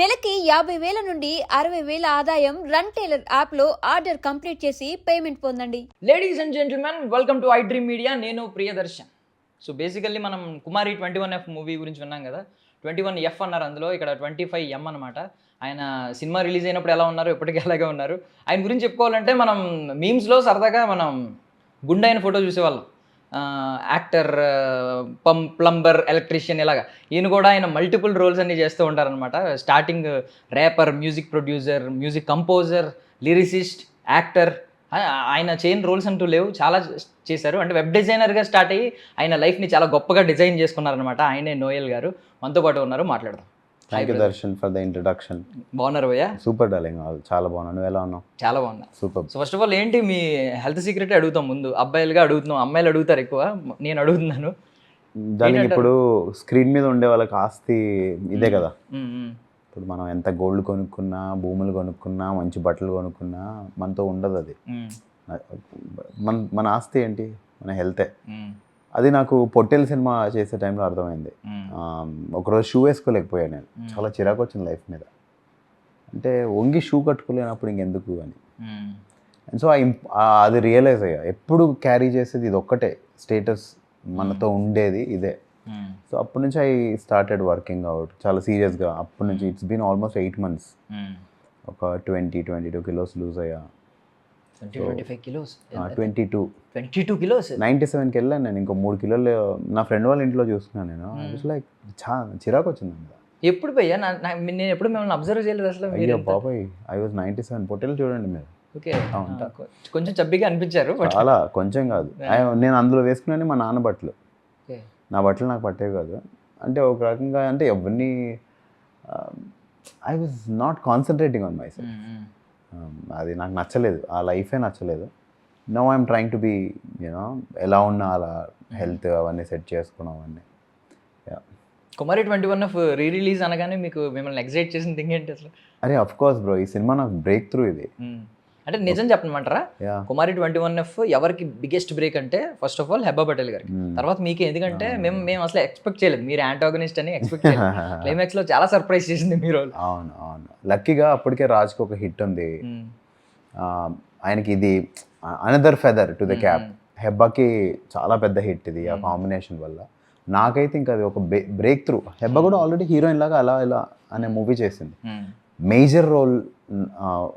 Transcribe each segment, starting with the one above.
నెలకి యాభై వేల నుండి అరవై వేల ఆదాయం రన్ టైలర్ యాప్లో ఆర్డర్ కంప్లీట్ చేసి పేమెంట్ పొందండి. Ladies and gentlemen welcome to I dream media నేను ప్రియదర్శన్. సో బేసికల్లీ మనం Kumari twenty one F movie గురించి విన్నాం కదా? ట్వంటీ వన్ ఎఫ్ అన్నారు అందులో. ఇక్కడ ట్వంటీ ఫైవ్ ఎం అనమాట ఆయన సినిమా రిలీజ్ అయినప్పుడు ఎలా ఉన్నారు? ఇప్పటికీ అలాగే ఉన్నారు. ఆయన గురించి చెప్పుకోవాలంటే మనం మీమ్స్లో సరదాగా మనం గుండె అయిన ఫోటో చూసేవాళ్ళం. యాక్టర్ పం ప్లంబర్ ఎలక్ట్రీషియన్ ఇలాగా. ఈయన కూడా ఆయన మల్టిపుల్ రోల్స్ అన్ని చేస్తూ ఉంటారనమాట starting rapper music producer music composer lyricist actor. ఆయన చేయని రోల్స్ అంటూ లేవు. చాలా చేశారు. అంటే వెబ్ డిజైనర్గా స్టార్ట్ అయ్యి ఆయన లైఫ్ని చాలా గొప్పగా డిజైన్ చేసుకున్నారనమాట ఆయనే నోయల్ గారు. మనతో పాటు ఉన్నారు. మాట్లాడదాం. Thank you Darshan for the introduction బాగున్నారు భయ్య? సూపర్ డార్లింగ్ చాలా బాగున్నాను నువ్వు ఎలా ఉన్నావు? చాలా బాగున్నా. Super so first of all ఏంటి మీ హెల్త్ సీక్రెట్ అడుగుతాం ముందు? అబ్బాయిలుగా అడుగుతున్నాం అమ్మాయిలు అడుగుతారు ఎక్కువ. నేను అడుగుతున్నాను. దానికి ఇప్పుడు స్క్రీన్ మీద ఉండే వాళ్ళకి ఆస్తి ఇదే కదా. ఇప్పుడు మనం ఎంత గోల్డ్ కొనుక్కున్నా భూములు కొనుక్కున్నా మంచి బట్టలు కొనుక్కున్నా మనతో ఉండదు అది. మన మన ఆస్తి ఏంటి? మన హెల్తే అది నాకు పొట్టేల్ సినిమా చేసే టైంలో అర్థమైంది. ఒకరోజు షూ వేసుకోలేకపోయాను నేను. చాలా చిరాకు వచ్చింది లైఫ్ మీద. అంటే వంగి షూ కట్టుకోలేనప్పుడు ఇంకెందుకు అని. సో అది రియలైజ్ అయ్యా. ఎప్పుడు క్యారీ చేసేది ఇది ఒక్కటే. స్టేటస్ మనతో ఉండేది ఇదే. సో అప్పటి నుంచి ఐ స్టార్టెడ్ వర్కింగ్ అవుట్ చాలా సీరియస్గా అప్పటి నుంచి it's been almost eight months. ఒక twenty twenty two kilos loose అయ్యా. 20, 25 kilos twenty two. Twenty two kilos. Ninety సెవెన్కి వెళ్ళాను నేను ఇంకో మూడు కిలోలు నా ఫ్రెండ్ వాళ్ళ ఇంట్లో చూస్తున్నాను నేను. ఇట్స్ లైక్ చా చిరాకు వచ్చింది ఎప్పుడు నేను ఎప్పుడు మిమ్మల్ని అబ్జర్వ్ చేయలేదు అసలు అయ్యో బాబాయ్ ఐ వాజ్ నైంటీ సెవెన్ పొట్టేలు చూడండి మీరు. ఓకే. కొంచెం చబ్బిగా అనిపించారు బట్ చాలా కొంచెం కాదు. నేను అందులో వేసుకున్నాను మా నాన్న బట్టలు. నా బట్టలు నాకు పట్టేవి కాదు. అంటే ఒక రకంగా అంటే ఎవరిని I was not concentrating on myself. అది నాకు నచ్చలేదు. ఆ లైఫే నచ్చలేదు. No I'm trying to be you know ఎలా ఉన్నా అలా హెల్త్ అవన్నీ సెట్ చేసుకున్నాం అవన్నీ. Kumari twenty one F re release అనగానే మీకు మిమ్మల్ని ఎగ్జైట్ చేసిన థింగ్ ఏంటి అసలు? అరే అఫ్ కోర్స్ బ్రో ఈ సినిమా నాకు బ్రేక్ త్రూ ఇది. మ్మ్. అంటే నిజం చెప్పమంటారా? కుమారి ట్వంటీ వన్ ఎఫ్ ఎవరికి బిగ్గెస్ట్ బ్రేక్ అంటే first of all Hebah Patel గారికి. తర్వాత మీకే ఎందుకంటే మేము మేము అసలు ఎక్స్పెక్ట్ చేయలేదు. మీరు యాంటాగనిస్ట్ అని ఎక్స్పెక్ట్ చేయలేదు. క్లైమాక్స్లో చాలా సర్ప్రైజ్ చేసింది మీరు అవును అవును. లక్కీగా అప్పటికే రాజ్కి ఒక హిట్ ఉంది. ఆ, ఆయనకి ఇది another feather to the cap హెబ్బాకి చాలా పెద్ద హిట్ ఇది ఆ కాంబినేషన్ వల్ల. నాకైతే ఇంకా అది ఒక బ్రేక్ త్రూ హెబ్బా కూడా ఆల్రెడీ హీరోయిన్ లాగా అలా ఇలా అనే మూవీ చేసింది. మేజర్ రోల్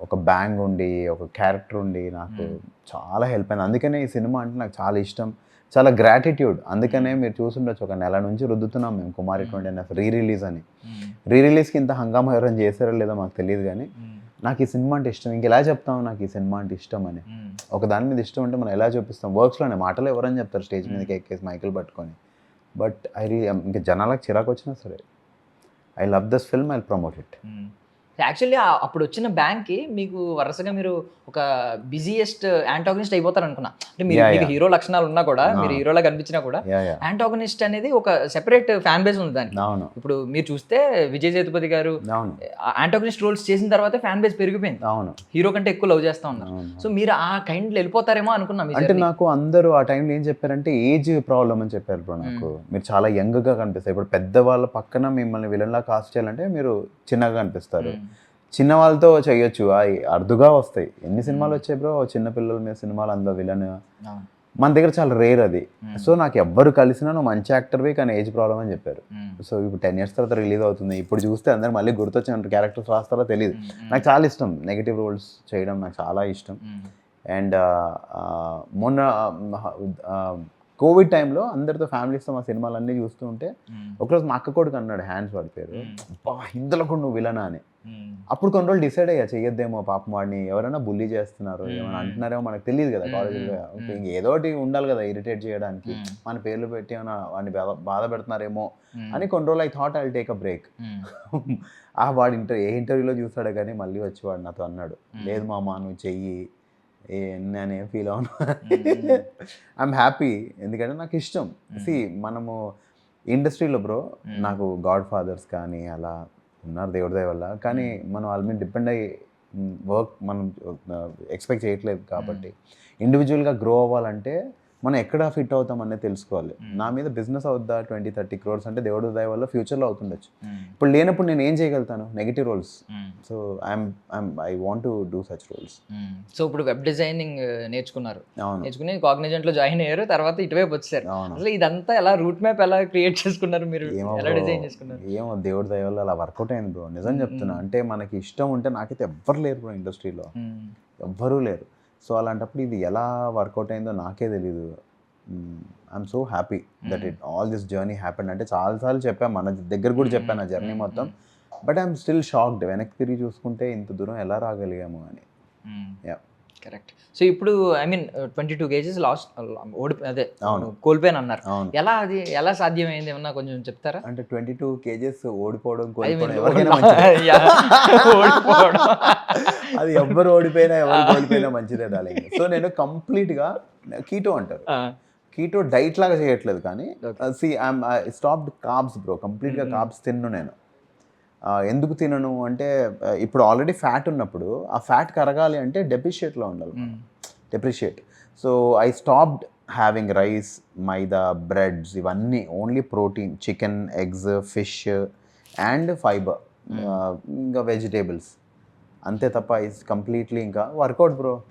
ఒక బ్యాంగ్ ఉండి ఒక క్యారెక్టర్ ఉండి నాకు చాలా హెల్ప్ అయింది. అందుకనే ఈ సినిమా అంటే నాకు చాలా ఇష్టం. చాలా గ్రాటిట్యూడ్ అందుకనే మీరు చూసుండొచ్చు ఒక నెల నుంచి రుద్దుతున్నాం మేము Kumari twenty F re release అని. రీ రిలీజ్కి ఇంత హంగామా ఎవరైనా చేశారో లేదో మాకు తెలియదు కానీ నాకు ఈ సినిమా అంటే ఇష్టం. ఇంక ఎలా చెప్తాం నాకు ఈ సినిమా అంటే ఇష్టం అని. ఒక దాని మీద ఇష్టం ఉంటే మనం ఎలా చూపిస్తాం? వర్క్స్లోనే మాటలు ఎవరని చెప్తారు స్టేజ్ మీదకి ఎక్కేసి మైకులు పట్టుకొని. బట్ ఐ రీ ఇంకా జనాలకు చిరాకు వచ్చినా సరే I love this film I promote it. Actually అప్పుడు వచ్చిన బ్యాంక్కి మీకు వరుసగా మీరు ఒక బిజియెస్ట్ యాంటాగనిస్ట్ అయిపోతారు అనుకున్నా అంటే మీరు మీకు. హీరో లక్షణాలు ఉన్నా కూడా మీరు హీరోలా కనిపించినా కూడా యాంటాగనిస్ట్ అనేది ఒక సెపరేట్ ఫ్యాన్ బేస్ ఉంది దానికి. ఇప్పుడు మీరు చూస్తే విజయ్ సేతుపతి గారు యాంటాగనిస్ట్ రోల్స్ చేసిన తర్వాత ఫ్యాన్ బేస్ పెరిగిపోయింది. అవును. హీరో కంటే ఎక్కువ లవ్ చేస్తా ఉన్నారు. సో మీరు ఆ కైండ్ వెళ్ళిపోతారేమో అనుకున్నా అంటే. నాకు అందరూ ఆ టైంలో ఏం చెప్పారంటే ఏజ్ ప్రాబ్లమ్ అని చెప్పారు బ్రో నాకు. మీరు చాలా యంగ్గా కనిపిస్తారు. ఇప్పుడు పెద్ద వాళ్ళ పక్కన మిమ్మల్ని విలన్లా కాస్ట్ చేయాలంటే మీరు చిన్నగా కనిపిస్తారు. మ్మ్. చిన్న వాళ్ళతో చేయొచ్చు అవి అరుదుగా వస్తాయి. ఎన్ని సినిమాలు వచ్చాయి బ్రో? చిన్న పిల్లల మీద సినిమాలు అందులో విలన్. మన దగ్గర చాలా రేర్ అది. సో నాకు ఎవ్వరు కలిసినా నువ్వు మంచి యాక్టర్వి కానీ ఏజ్ ప్రాబ్లం అని చెప్పారు. సో ఇప్పుడు టెన్ ఇయర్స్ తర్వాత రిలీజ్ అవుతుంది. ఇప్పుడు చూస్తే అందరు మళ్ళీ గుర్తొచ్చిన క్యారెక్టర్స్ రాస్తారో తెలియదు. నాకు చాలా ఇష్టం. నెగిటివ్ రోల్స్ చేయడం నాకు చాలా ఇష్టం. అండ్ మొన్న కోవిడ్ టైంలో అందరితో ఫ్యామిలీస్తో మా సినిమాలన్నీ చూస్తూ ఉంటే. ఒకరోజు మా అక్క కొడుకు అన్నాడు హ్యాండ్స్ వాడి పేరు. బా ఇందులో కూడా నువ్వు విలనా అని. అప్పుడు కొన్ని రోజులు డిసైడ్ అయ్యా చెయ్యొద్దేమో పాపం వాడిని ఎవరైనా బుల్లీ చేస్తున్నారు ఏమైనా అంటున్నారేమో మనకు తెలియదు కదా కాలేజీలో ఏదో ఒకటి ఉండాలి కదా ఇరిటేట్ చేయడానికి. మన పేర్లు పెట్టి ఏమైనా వాడిని బాధ పెడుతున్నారేమో. అని కొన్ని రోజులు I thought I take a break. ఆ వాడు ఇంటర్ ఏ ఇంటర్వ్యూలో చూస్తాడో కానీ మళ్ళీ వచ్చి వాడు నాతో అన్నాడు. లేదు మామ నువ్వు చెయ్యి. ఏ నేనేం ఫీల్ అవును. ఐఎమ్ హ్యాపీ ఎందుకంటే నాకు ఇష్టం. సి మనము ఇండస్ట్రీలో బ్రో నాకు గాడ్ ఫాదర్స్ కానీ అలా ఉన్నారు దేవుడి దయ వల్ల. కానీ మనం వాళ్ళ మీద డిపెండ్ అయ్యి వర్క్ మనం ఎక్స్పెక్ట్ చేయట్లేదు కాబట్టి. ఇండివిజువల్గా గ్రో అవ్వాలంటే మనం ఎక్కడ ఫిట్ అవుతాం అనేది తెలుసుకోవాలి. నా మీద బిజినెస్ అవుద్దా? ట్వంటీ థర్టీ క్రోర్స్ అంటే దేవుడు దయ వల్ల ఫ్యూచర్లో అవుతుండొచ్చు. ఇప్పుడు లేనప్పుడు నేను ఏం చేయగలుగుతాను? Negative roles so I'm I'm I want to do such roles so ఇప్పుడు వెబ్ డిజైనింగ్ నేర్చుకున్నారు. అవును. నేర్చుకుని కాగ్నిజెంట్లో జాయిన్ అయ్యారు తర్వాత ఇటువైపు వచ్చారు. అసలు ఇదంతా ఎలా రూట్ మ్యాప్ ఎలా క్రియేట్ చేసుకున్నారు మీరు? ఏమో ఎలా డిజైన్ చేసుకున్నారు? ఏమో దేవుడి దయ వల్ల అలా వర్కౌట్ అయింది బ్రో నిజం చెప్తున్నా. అంటే మనకి ఇష్టం ఉంటే నాకైతే ఎవ్వరు లేరు బ్రో ఇండస్ట్రీలో. ఎవ్వరూ లేరు. సో అలాంటప్పుడు ఇది ఎలా వర్కౌట్ అయిందో నాకే తెలీదు. I'm so happy that it all this journey happen అంటే చాలాసార్లు చెప్పాను మన దగ్గర కూడా చెప్పాను ఆ జర్నీ మొత్తం. బట్ ఐఎమ్ స్టిల్ షాక్డ్ వెనక్కి తిరిగి చూసుకుంటే ఇంత దూరం ఎలా రాగలిగాము అని. Yeah. కరెక్ట్. సో ఇప్పుడు I mean twenty two kgs lost ఓడి అదే అవును. కోల్పోయాను అన్నారు. ఎలా అది ఎలా సాధ్యమైంది? ఏమన్నా కొంచెం చెప్తారా? అంటే ట్వంటీ టూ కేజెస్ ఓడిపోవడం. ఓడిపోవడం. అది ఎవ్వరు ఓడిపోయినా ఎవరు కోల్పోయినా మంచిదే డాలింగ్ సో నేను కంప్లీట్గా కీటో అంటారు. కీటో డైట్ లాగా చేయట్లేదు కానీ. See I'm stopped carbs bro కంప్లీట్గా కార్బ్స్ తిన్ను నేను. ఎందుకు తినను అంటే ఇప్పుడు ఆల్రెడీ ఫ్యాట్ ఉన్నప్పుడు ఆ ఫ్యాట్ కరగాలి అంటే డెప్రిషియేట్లో ఉండాలి. Depreciate so I stopped having rice maida breads ఇవన్నీ only protein chicken eggs fish and fibre ఇంకా వెజిటేబుల్స్ అంతే తప్ప ఇస్ కంప్లీట్లీ ఇంకా వర్కౌట్ బ్రో.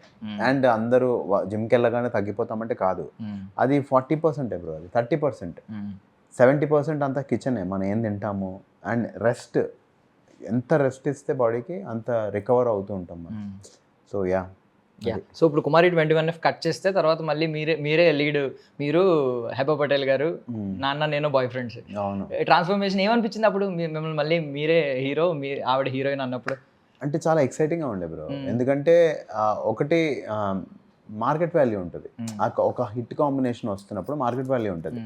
అండ్ అందరూ జిమ్కి వెళ్ళగానే తగ్గిపోతామంటే కాదు. మ్మ్. అది ఫార్టీ పర్సెంటే బ్రో అది థర్టీ పర్సెంట్. సెవెంటీ పర్సెంట్ అంతా కిచెనే మనం ఏం తింటాము? అండ్ రెస్ట్ ఎంత రెస్ట్ ఇస్తే బాడీకి అంత రికవర్ అవుతూ ఉంటాం మనం. సో యా సో ఇప్పుడు Kumari twenty one F cut చేస్తే తర్వాత మళ్ళీ మీరే మీరే లీడ్ మీరు హెబా పటేల్ గారు నాన్న నేను బాయ్ ఫ్రెండ్స్ అవును. ట్రాన్స్ఫర్మేషన్ ఏమనిపించింది అప్పుడు? మిమ్మల్ని మళ్ళీ మీరే హీరో మీ ఆవిడ హీరోయిన్ అన్నప్పుడు? అంటే చాలా ఎక్సైటింగ్గా ఉండే బ్రో Mm. ఎందుకంటే ఒకటి మార్కెట్ వాల్యూ ఉంటుంది. ఒక- హిట్ కాంబినేషన్ వస్తున్నప్పుడు మార్కెట్ వాల్యూ ఉంటుంది.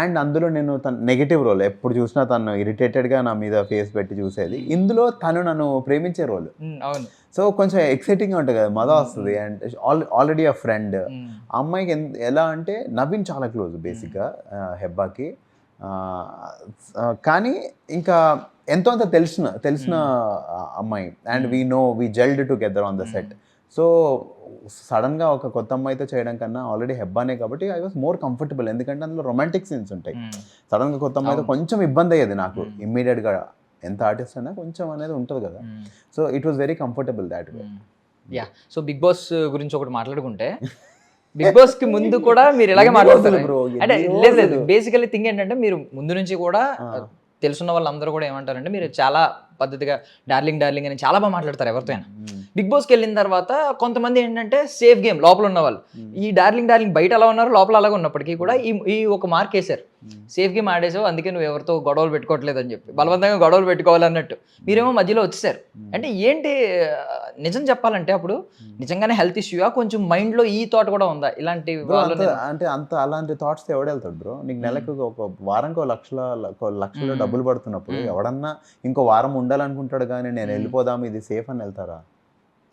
అండ్ అందులో నేను తన నెగిటివ్ రోల్ ఎప్పుడు చూసినా తను ఇరిటేటెడ్గా నా మీద ఫేస్ పెట్టి చూసేది. ఇందులో తను నన్ను ప్రేమించే రోల్. అవును. సో కొంచెం ఎక్సైటింగ్గా ఉంటుంది కదా మజా వస్తుంది. అండ్ ఆల్రెడీ ఆ ఫ్రెండ్ అమ్మాయికి ఎలా అంటే నవీన్ చాలా క్లోజ్ బేసిక్గా హెబ్బాకి. కానీ ఇంకా ఎంతో అంత తెలిసిన తెలిసిన అమ్మాయి. And we know we gelled together on the set so సడన్గా ఒక కొత్త అమ్మాయితో చేయడం కన్నా ఆల్రెడీ హెబ్బానే కాబట్టి ఐ వాస్ మోర్ కంఫర్టబుల్ ఎందుకంటే అందులో రొమాంటిక్ సీన్స్ ఉంటాయి. సడన్గా కొత్త అమ్మాయితో కొంచెం ఇబ్బంది అయ్యేది నాకు. ఇమ్మీడియట్గా ఎంత ఆర్టిస్ట్ అయినా కొంచెం అనేది ఉంటుంది కదా. So it was very comfortable that way yeah so Bigg Boss గురించి ఒకటి మాట్లాడుకుంటే బిగ్ బాస్కి ముందు కూడా మీరు ఇలాగే bro? అంటే లేదు లేదు రోజులు? బేసికలీ థింగ్ ఏంటంటే మీరు ముందు నుంచి కూడా. తెలుసున్న వాళ్ళందరూ కూడా ఏమంటారంటే మీరు చాలా పద్ధతిగా డార్లింగ్ డార్లింగ్ అని చాలా బాగా మాట్లాడతారు ఎవరితో అయినా. బిగ్ బాస్కి వెళ్ళిన తర్వాత కొంతమంది ఏంటంటే సేఫ్ గేమ్ లోపల ఉన్న వాళ్ళు ఈ డార్లింగ్ డార్లింగ్ బయట అలా ఉన్నారు లోపల అలాగే ఉన్నప్పటికీ కూడా ఈ ఈ ఒక మార్క్ వేశారు. సేఫ్ గేమ్ ఆడేసావు అందుకే నువ్వు ఎవరితో గొడవలు పెట్టుకోవట్లేదు అని చెప్పి. బలవంతంగా గొడవలు పెట్టుకోవాలన్నట్టు మీరేమో మధ్యలో వచ్చేసారు. అంటే ఏంటి నిజం చెప్పాలంటే అప్పుడు నిజంగానే హెల్త్ ఇష్యూయా? కొంచెం mind లో ఈ థాట్ కూడా ఉందా? ఇలాంటి అంటే అంత అలాంటి థాట్స్ ఎవడు వెళ్తాడు బ్రో? నీకు నెలకు ఒక వారానికి ఒక లక్షల లక్షలో. డబ్బులు పడుతున్నప్పుడు. ఎవడన్నా ఇంకో వారం ఉండాలనుకుంటాడు కానీ నేను వెళ్ళిపోదాం ఇది సేఫ్ అని వెళ్తారా?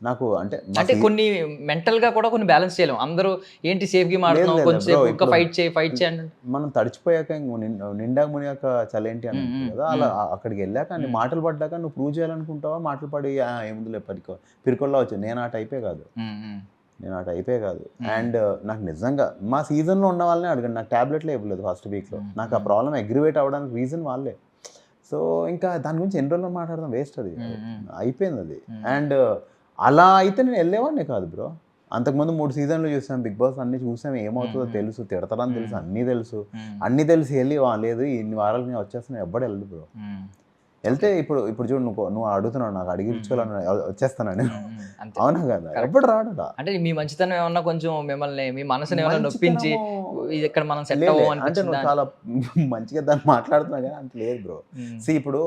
నాకు అంటే అంటే కొన్ని మెంటల్గా కూడా కొన్ని బ్యాలెన్స్ చేయలేము. అందరూ ఏంటి సేఫ్ గేమ్ ఆడుతున్నావు? లేదు, కొంచెం ఇంకా ఫైట్ చేయి ఫైట్ చేయండి మనం తడిచిపోయాక ఇంక నిం- నిండాక మునిగాక చలేంటి అని కదా అలా అక్కడికి వెళ్ళాక అన్ని. మాటలు పడ్డాక నువ్వు ప్రూవ్ చేయాలనుకుంటావా? మాటలు పడి "ఆ, ఏముందిలే పరికో పిరికొల్లా వచ్చి నేను ఆ టైపే కాదు. నేను ఆ టైపే కాదు. అండ్ నాకు నిజంగా మా సీజన్లో ఉన్న వాళ్ళనే అడగండి నాకు ట్యాబ్లెట్లే ఇవ్వలేదు ఫస్ట్ వీక్లో Mm, నాకు ఆ. ప్రాబ్లం అగ్రివేట్ అవ్వడానికి రీజన్ వాళ్ళే. సో ఇంకా దాని గురించి ఎన్ని రోజులు మాట్లాడదాం? వేస్ట్ అది. అయిపోయింది అది. అండ్ అలా అయితే నేను వెళ్ళేవాడిని కాదు బ్రో. అంతకుముందు మూడు సీజన్లు చూసాం బిగ్ బాస్ అన్ని చూసాం ఏమవుతుందో. తెలుసు తిడతారని తెలుసు. అన్నీ తెలుసు. అన్నీ తెలిసి వెళ్ళి "వా, లేదు ఇన్ని వారాలు నేను వచ్చేస్తున్నా ఎవ్వడు వెళ్ళదు బ్రో. వెళ్తే ఇప్పుడు ఇప్పుడు చూడు నువ్వు నువ్వు అడుగుతున్నావు నాకు అడిగి ఇచ్చుకోవాలని వచ్చేస్తానని ఉమ్, ఉమ్, అంతే. అవునా కదా? ఎప్పుడు రాడు. అంటే మీ మంచితనం ఏమన్నా కొంచెం మిమ్మల్ని మీ మనసుని ఏమన్నా నొప్పించి ఇక్కడ మనం సెట్ అంటే చాలా మంచిగా దాన్ని మాట్లాడుతున్నావు కానీ అంత లేదు బ్రో. సి ఇప్పుడు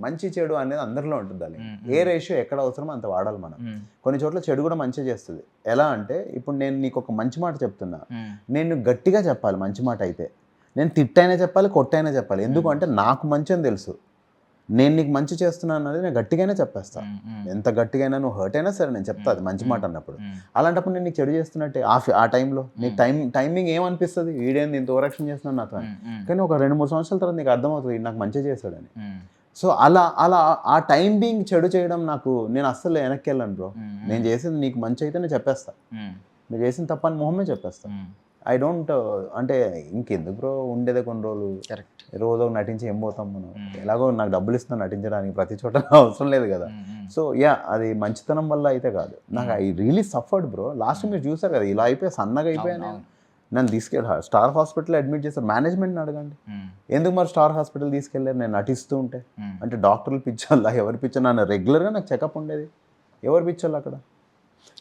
మంచి చెడు అనేది అందరిలో ఉంటుంది మ్మ్. ఏ రేషియో ఎక్కడ అవసరమో అంత వాడాలి మనం. కొన్ని చోట్ల చెడు కూడా మంచిగా చేస్తుంది. ఎలా అంటే ఇప్పుడు నేను నీకు ఒక మంచి మాట చెప్తున్నా. నేను గట్టిగా చెప్పాలి మంచి మాట అయితే. నేను తిట్టైనా చెప్పాలి కొట్టైనా చెప్పాలి. ఎందుకు అంటే నాకు మంచి అని తెలుసు. నేను నీకు మంచి చేస్తున్నాను అనేది నేను గట్టిగానే చెప్పేస్తా. ఎంత గట్టిగైనా నువ్వు హర్ట్ అయినా సరే నేను చెప్తా అది మంచి మాట అన్నప్పుడు. అలాంటప్పుడు నేను నీకు చెడు చేస్తున్నట్టే ఆ ఆ టైంలో నీకు మ్మ్. టైం టైమింగ్ ఏమనిపిస్తుంది? వీడేంది ఇంత ఓరక్షణ చేస్తున్నాను నాతో కానీ ఒక రెండు మూడు సంవత్సరాల తర్వాత నీకు అర్థమవుతుంది "వీడు నాకు మంచి చేశాడని. ఉమ్, సో అలా అలా ఆ టైం బీయింగ్ చెడు చేయడం నాకు నేను అస్సలు వెనక్కి వెళ్ళను బ్రో నేను చేసేది నీకు మంచి అయితే నేను చెప్పేస్తా. మీరు చేసిన తప్పని మొహమే చెప్పేస్తాను ఐ డోంట్ అంటే ఇంకెందుకు బ్రో ఉండేదే కొన్ని రోజులు. కరెక్ట్ రోజు నటించి ఏం పోతాం మనం. ఎలాగో నాకు డబ్బులు ఇస్తున్నా నటించడానికి ప్రతి చోట అవసరం లేదు కదా. సో యా అది మంచితనం వల్ల అయితే కాదు. నాకు I really suffered bro. Last మీరు చూసారు కదా ఇలా అయిపోయి సన్నగా అయిపోయాను నన్ను తీసుకెళ్ళి స్టార్ హాస్పిటల్ అడ్మిట్ చేస్తారు మేనేజ్మెంట్ని అడగండి. ఎందుకు మరి స్టార్ హాస్పిటల్ తీసుకెళ్ళారు? నేను నటిస్తూ ఉంటే. అంటే డాక్టర్లు పిచ్చోళ్ళ ఎవరు పిచ్చో నన్ను రెగ్యులర్గా నాకు చెకప్ ఉండేది. ఎవరు పిచ్చోళ్ళు అక్కడ?